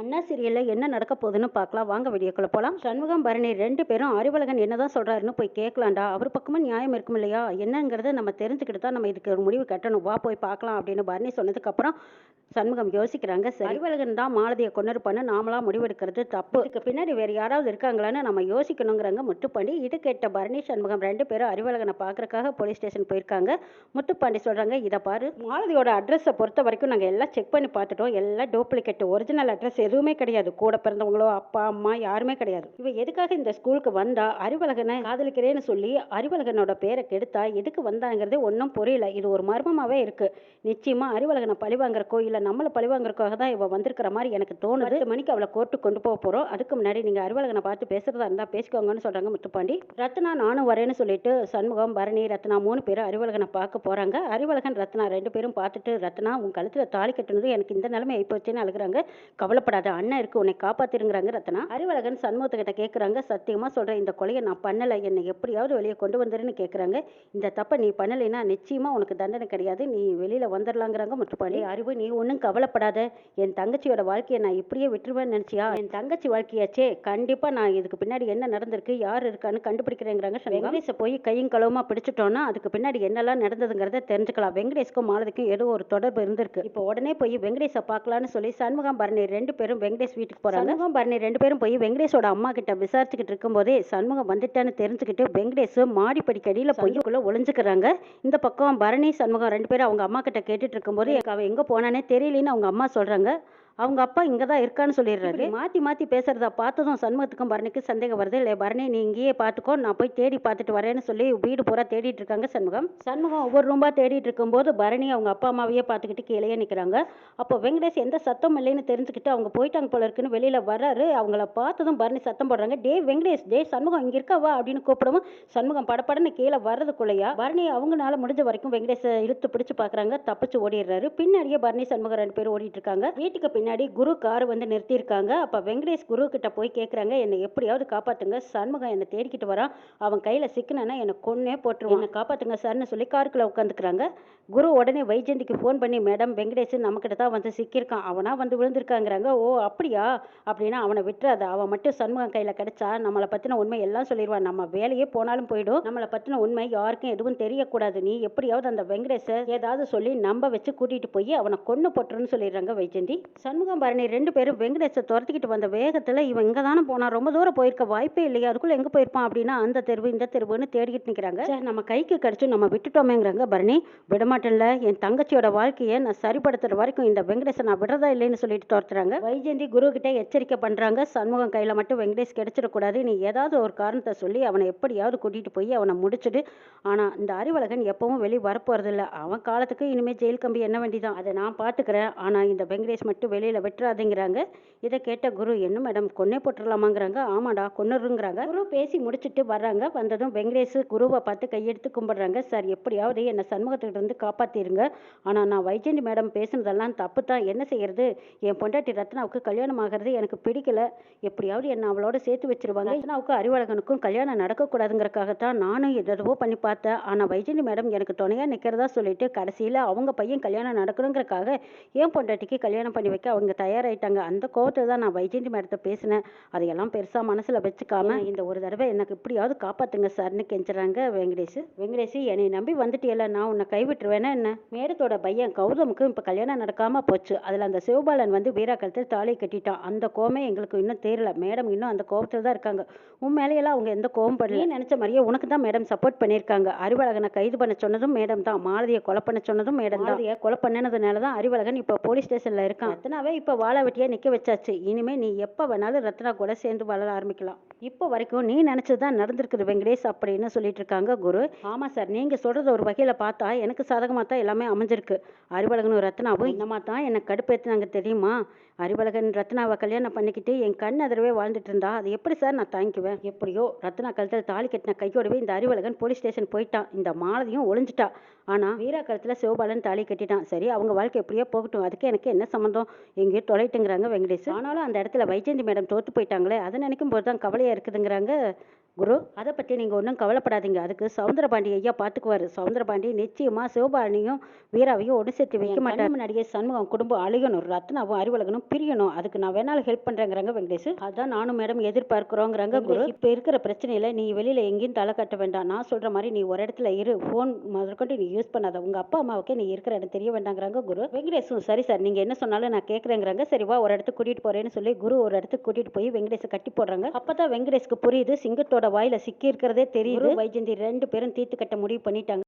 அண்ணா சீரியலில் என்ன நடக்க போகுதுன்னு பார்க்கலாம். வாங்க வீடியோக்குள்ள போகலாம் சண்முகம் பரணி ரெண்டு பேரும் அறிவழகன் என்னதான் சொல்கிறாருன்னு போய் கேட்கலாம்டா. அவர் பக்கமும் நியாயம் இருக்கும் இல்லையா? என்னங்கிறத நம்ம தெரிஞ்சுக்கிட்டு தான் நம்ம இதுக்கு ஒரு முடிவு கட்டணும். வா போய் பார்க்கலாம் அப்படின்னு பரணி சொன்னதுக்கப்புறம் சண்முகம் யோசிக்கிறாங்க. சரி. அறிவழகன் தான் மாலதியை கொண்டிருப்பான்னு நாமளாக முடிவெடுக்கிறது தப்பு. இதுக்கு பின்னாடி வேறு யாராவது இருக்காங்களான்னு நம்ம யோசிக்கணுங்கிறாங்க முத்துப்பாண்டி இது கேட்ட பரணி சண்முகம் ரெண்டு பேரும் அறிவழகனை பார்க்குறக்காக போலீஸ் ஸ்டேஷன் போயிருக்காங்க. முத்துப்பாண்டி சொல்கிறாங்க இதை பாரு. மாலதியோட அட்ரஸை பொறுத்த வரைக்கும் நாங்கள் எல்லாம் செக் பண்ணி பார்த்துட்டோம். எல்லாம் டூப்ளிகேட் ஒரிஜினல் அட்ரஸ் எதுவுமே கிடையாது. கூட பிறந்தவங்களோ அப்பா அம்மா யாருமே கிடையாது. இவ எதுக்காக இந்த ஸ்கூலுக்கு வந்தா? அறிவழகனை காதலிக்கிறேன்னு சொல்லி அறிவழகனோட பேரை கெடுத்தா எதுக்கு வந்தாங்கிறது ஒன்றும் புரியல. இது ஒரு மர்மமாவே இருக்கு. நிச்சயமா அறிவழகனை பழி வாங்குறக்கோ இல்லை நம்மளை பழி வாங்குறக்காக தான் இவ வந்திருக்கிற மாதிரி எனக்கு தோணுது. மணிக்கு அவளை கோர்ட்டுக்கு கொண்டு போக போறோம். அதுக்கு முன்னாடி நீங்க அறிவழகனை பார்த்து பேசுறதா இருந்தா பேசிக்கோங்கன்னு சொல்றாங்க முத்துப்பாண்டி. ரத்னா நானும் வரேன்னு சொல்லிட்டு சண்முகம் பரணி ரத்னா மூணு பேரும் அறிவழகனை பார்க்க போறாங்க. அறிவழகன் ரத்னா ரெண்டு பேரும் பார்த்துட்டு ரத்னா உன் கழுத்துல தாலி கட்டுனது எனக்கு இந்த நிலைமை ஆயிப்போச்சுன்னு அழுகுறாங்க. கவலைப்படாத அண்ணன் இருக்கு உன்னை காப்பாத்திருங்கிறாங்க ரத்னா அறிவழகன் சண்முகத்துக்கிட்ட கேட்குறாங்க சத்தியமா சொல்றேன் இந்த கொலையை நான் பண்ணல என்னை எப்படியாவது வெளியே கொண்டு வந்துருன்னு கேட்குறாங்க இந்த தப்பை நீ பண்ணலைன்னா நிச்சயமா உனக்கு தண்டனை கிடையாது நீ வெளியில வந்துடலாங்கிறாங்க முற்றுப்பாடி அறிவு நீ ஒன்றும் கவலைப்படாத என் தங்கச்சியோட வாழ்க்கையை நான் இப்படியே விட்டுருவேன்னு நினைச்சியா? என் தங்கச்சி வாழ்க்கையாச்சே கண்டிப்பா நான் இதுக்கு பின்னாடி என்ன நடந்திருக்கு யார் இருக்கான்னு கண்டுபிடிக்கிறேங்கிறாங்க வெங்கடேஷை போய் கையும் களவுமா பிடிச்சிட்டோம்னா அதுக்கு பின்னாடி என்னெல்லாம் நடந்ததுங்கிறத தெரிஞ்சுக்கலாம். வெங்கடேஷ்க்கும் மாலதிக்கும் ஏதோ ஒரு தொடர்பு இருந்திருக்கு. இப்போ உடனே போய் வெங்கடேஷை பார்க்கலான்னு சொல்லி சண்முகம் பரணி ரெண்டு பேரும் வெங்கடேஷ் வீட்டுக்கு போறாங்க. சண்முகம் பரணி ரெண்டு பேரும் போய் வெங்கடேஷோட அம்மா கிட்ட விசாரிச்சுக்கிட்டு இருக்கும்போதே சண்முகம் வந்துட்டான்னு தெரிஞ்சுக்கிட்டு வெங்கடேஷ் மாடிப்படிக்கு அடியில போய் உள்ள ஒளிஞ்சுக்கிறாங்க. இந்த பக்கம் பரணி சண்முகம் ரெண்டு பேரும் அவங்க அம்மா கிட்ட கேட்டுட்டு இருக்கும்போது அவன் எங்க போனானே தெரியலன்னு அவங்க அம்மா சொல்றாங்க. அவங்க அப்பா இங்கே தான் இருக்கான்னு சொல்லிடுறாரு. மாற்றி மாற்றி பேசுறத பார்த்ததும் சண்முகத்துக்கும் பரணிக்கும் சந்தேகம் வருது. இல்லை பரணி நீ இங்கேயே பார்த்துக்கோ நான் போய் தேடி பார்த்துட்டு வரேன்னு சொல்லி வீடு பூரா தேடிட்டு இருக்காங்க சண்முகம். சண்முகம் ஒவ்வொரு ரூம்பா தேடிட்டு இருக்கும்போது பரணி அவங்க அப்பா அம்மாவையே பார்த்துக்கிட்டு கீழே நிற்கிறாங்க அப்போ வெங்கடேஷ் எந்த சத்தம் இல்லைன்னு தெரிஞ்சுக்கிட்டு அவங்க போயிட்டாங்க போல இருக்குன்னு வெளியில் வர்றாரு. அவங்கள பார்த்ததும் பரணி சத்தம் போடுறாங்க. டே வெங்கடேஷ் டே சண்முகம் இங்கே இருக்கவா? அப்படின்னு கூப்பிடவும் சண்முகம் படப்படன்னு கீழே வர்றதுக்குள்ளேயா பரணி அவங்கனால முடிஞ்ச வரைக்கும் வெங்கடேஷை இழுத்து பிடிச்சு பார்க்குறாங்க. தப்பிச்சு ஓடிடுறாரு. பின்னாடியே பரணி சண்முகம் ரெண்டு பேரும் ஓடிட்டு இருக்காங்க. வீட்டுக்கு பின்னாடி குரு கார் வந்து நிறுத்தியிருக்காங்க. அப்போ வெங்கடேஷ் குரு கிட்ட போய் கேட்குறாங்க என்னை எப்படியாவது காப்பாத்துங்க. சண்முகம் என்னை தேடிக்கிட்டு வரான். அவன் கையில் சிக்கினா என்னை கொன்னே போட்டுருவான். என்னை? காப்பாத்துங்க சார்னு சொல்லி காருக்குள்ள உட்காந்துக்கிறாங்க. குரு உடனே வைஜெயந்திக்கு ஃபோன் பண்ணி மேடம் வெங்கடேஷ் நம்மக்கிட்ட தான் வந்து சிக்கியிருக்கான். அவனா வந்து விழுந்திருக்காங்கிறாங்க. ஓ அப்படியா? அப்படின்னா அவனை விட்டுறாத. அவன் மட்டும் சண்முகம் கையில் கிடைச்சா நம்மளை பற்றின உண்மை எல்லாம் சொல்லிடுவான் நம்ம வேலையே போனாலும் போயிடும். நம்மளை பற்றின உண்மை யாருக்கும் எதுவும் தெரியக்கூடாது. நீ எப்படியாவது அந்த வெங்கடேஷை ஏதாவது சொல்லி நம்ப வச்சு கூட்டிகிட்டு போய் அவனை கொன்று போட்டுருன்னு சொல்லிடுறாங்க வைஜெயந்தி சண்முகம் பரணி ரெண்டு பேரும் வெங்கடேஷை துரத்திக்கிட்டு வந்த வேகத்தில் இவன் இங்கே தானே போனான் ரொம்ப தூரம் போயிருக்க வாய்ப்பே இல்லையா. அதுக்குள்ளே எங்கே போயிருப்பான் அப்படின்னா அந்த தெருவு இந்த தெருவுன்னு தேடிக்கிட்டு நிற்கிறாங்க நம்ம கைக்கு கிடச்சி நம்ம விட்டுட்டோமேங்கிறாங்க பரணி. விடமாட்டேன்ல என் தங்கச்சியோட வாழ்க்கையை நான் சரிப்படுத்துகிற வரைக்கும் இந்த வெங்கடேஷை நான் விடுறதா இல்லைன்னு சொல்லிட்டு துரத்துறாங்க. வைஜெயந்தி குரு கிட்டே எச்சரிக்கை பண்ணுறாங்க சண்முகம் கையில் மட்டும் வெங்கடேஷ் கிடைச்சிடக்கூடாது. நீ ஏதாவது ஒரு காரணத்தை சொல்லி அவனை எப்படியாவது கூட்டிகிட்டு போய் அவனை முடிச்சுட்டு ஆனால் இந்த அறிவழகன் எப்பவும் வெளியே வரப்போகிறதில்ல அவன் காலத்துக்கு இனிமேல் ஜெயில் கம்பி என்ன வேண்டிதான்? அதை நான் பார்த்துக்கிறேன் ஆனால் இந்த வெங்கடேஷ் மட்டும் வெளியில் விட்டுறாதேங்கிறாங்க. இதை கேட்ட குரு என்ன மேடம் கொன்னே போட்டுடலாமாங்கிறாங்க ஆமாடா கொன்னுருங்கிறாங்க. குரு பேசி முடிச்சுட்டு வர்றாங்க. வந்ததும் வெங்கடேஷ் குருவை பார்த்து கையெடுத்து கும்பிடுறாங்க. சார் எப்படியாவது என்னை சண்முகத்துக்கிட்டேருந்து காப்பாற்றிடுங்க ஆனால் நான் வைஜெயந்தி மேடம் பேசுனதெல்லாம் தப்பு தான். என்ன செய்யறது? என் பொண்டாட்டி ரத்னாவுக்கு கல்யாணம் ஆகிறது எனக்கு பிடிக்கல. எப்படியாவது என்னை அவளோட சேர்த்து வச்சிருவாங்க. ரத்னாவுக்கு அறிவழகனுக்கும் கல்யாணம் நடக்கக்கூடாதுங்கிறக்காகத்தான் நானும் எதோ பண்ணி பார்த்தேன். ஆனால் வைஜெயந்தி மேடம் எனக்கு துணையாக நிற்கிறதா சொல்லிட்டு கடைசியில் அவங்க பையன் கல்யாணம் நடக்கணுங்கிறக்காக என் பொண்டாட்டிக்கு கல்யாணம் பண்ணி வைக்க அவங்க தயாராயிட்டாங்க. அந்த கோவத்தில் தான் நான் வைஜெயந்தி மேடத்தை பேசினேன். அதையெல்லாம் பெருசா மனசுல வச்சுக்காம இந்த ஒரு தடவை எனக்கு எப்படியாவது காப்பாத்துங்க சார்னு கெஞ்சுறாங்க வெங்கடேஷ். வெங்கடேஷ் என்னை நம்பி வந்துட்டியல நான் உன்னை கைவிட்டுருவேனா என்ன? மேடத்தோட பையன் கௌதமுக்கு இப்போ கல்யாணம் நடக்காம போச்சு. அதுல அந்த சிவபாலன் வந்து வீரா கழுத்தில் தாலி கட்டிட்டான். அந்த கோமே எங்களுக்கு இன்னும் தேரல. மேடம் இன்னும் அந்த கோபத்தில் தான் இருக்காங்க. உன் மேலேயெல்லாம் அவங்க எந்த கோபம் நீ நினைச்ச மாதிரியே உனக்கு தான் மேடம் சப்போர்ட் பண்ணியிருக்காங்க. அறிவழகனை கைது பண்ண சொன்னதும் மேடம் தான். மாலதியை கொலை பண்ண சொன்னதும் மேடம் தான். கொலை பண்ணனதுனால தான் அறிவழகன் இப்போ போலீஸ் ஸ்டேஷன்ல இருக்கான். ரத்னாவை இப்போ வாழை வெட்டியாக நிற்க வச்சாச்சு. இனிமே நீ எப்போ வேணாலும் ரத்னா கூட சேர்ந்து வாழ ஆரம்பிக்கலாம். இப்போ வரைக்கும் நீ நினச்சது தான் நடந்திருக்குது வெங்கடேஷ் அப்படின்னு சொல்லிட்டு இருக்காங்க குரு. ஆமாம் சார் நீங்கள் சொல்கிறத ஒரு வகையில் பார்த்தா எனக்கு சாதகமாக தான் எல்லாமே அமைஞ்சிருக்கு. அறிவழகனும் ரத்னாவும் இன்னமா தான் என்னை கடுப்பேற்றினாங்க தெரியுமா? அறிவழகன் ரத்னாவை கல்யாணம் பண்ணிக்கிட்டு என் கண் அதிரவே வாழ்ந்துட்டு இருந்தா அது எப்படி சார் நான் தாங்கிக்குவேன்? எப்படியோ ரத்னா கழுத்தில் தாலி கட்டின கையோடவே இந்த அறிவழகன் போலீஸ் ஸ்டேஷன் போயிட்டான். இந்த மாலதியும் ஒளிஞ்சிட்டா. ஆனால் வீரா கழுத்தில் சிவபாலன் தாலி கட்டிட்டான். சரி அவங்க வாழ்க்கை எப்படியோ போகட்டும். அதுக்கு எனக்கு என்ன சம்மந்தம் எங்கேயோ தொலைட்டுங்கிறாங்க வெங்கடேஷ். ஆனாலும் அந்த இடத்துல வைஜெயந்தி மேடம் தோற்று போயிட்டாங்களே அதை நினைக்கும் போது தான் கவலையாக இருக்குதுங்கிறாங்க குரு அதை பற்றி நீங்கள் ஒன்றும் கவலைப்படாதீங்க. அதுக்கு சவுந்தரபாண்டி ஐயா பார்த்துக்குவாரு சவுந்தரபாண்டி நிச்சயமாக சிவபாரணியும் வீராவையும் ஒன்று சேர்த்து வைக்க மாட்டார். முன்னாடியே சண்முகம் குடும்பம் அழியணும். ரத்னாவும் அறிவழகனும் பிரியணும். அதுக்கு நான் வேணாலும் ஹெல்ப் பண்ணுறேங்கிறாங்க வெங்கடேஷ். அதான் நானும் மேடம் எதிர்பார்க்குறோங்கிறாங்க குரு. இப்போ இருக்கிற பிரச்சனையில் நீ வெளியில் எங்கேயும் தலை கட்ட வேண்டாம். நான் சொல்கிற மாதிரி நீ ஒரு இடத்துல இரு. ஃபோன் முதற்கொண்டு நீ யூஸ் பண்ணாத. உங்கள் அப்பா அம்மாவுக்கே நீ இருக்கிற இடம் தெரிய வேண்டாங்கிறாங்க குரு. வெங்கடேஷும் சரி சார் நீங்கள் என்ன சொன்னாலும் நான் கேட்குறேங்கிறாங்க. சரி வா ஒரு இடத்துக்கு கூட்டிகிட்டு போகிறேன்னு சொல்லி குரு ஒரு இடத்துக்கு கூட்டிகிட்டு போய் வெங்கடேஷை கட்டி போடுறாங்க. அப்போ தான் வெங்கடேஷ்க்கு புரியுது. சிங்கத்தோட வாயில சிக்கி இருக்கிறதே தெரியுது வைஜந்தி ரெண்டு பேரும் தீர்த்து கட்ட முடிவு பண்ணிட்டாங்க.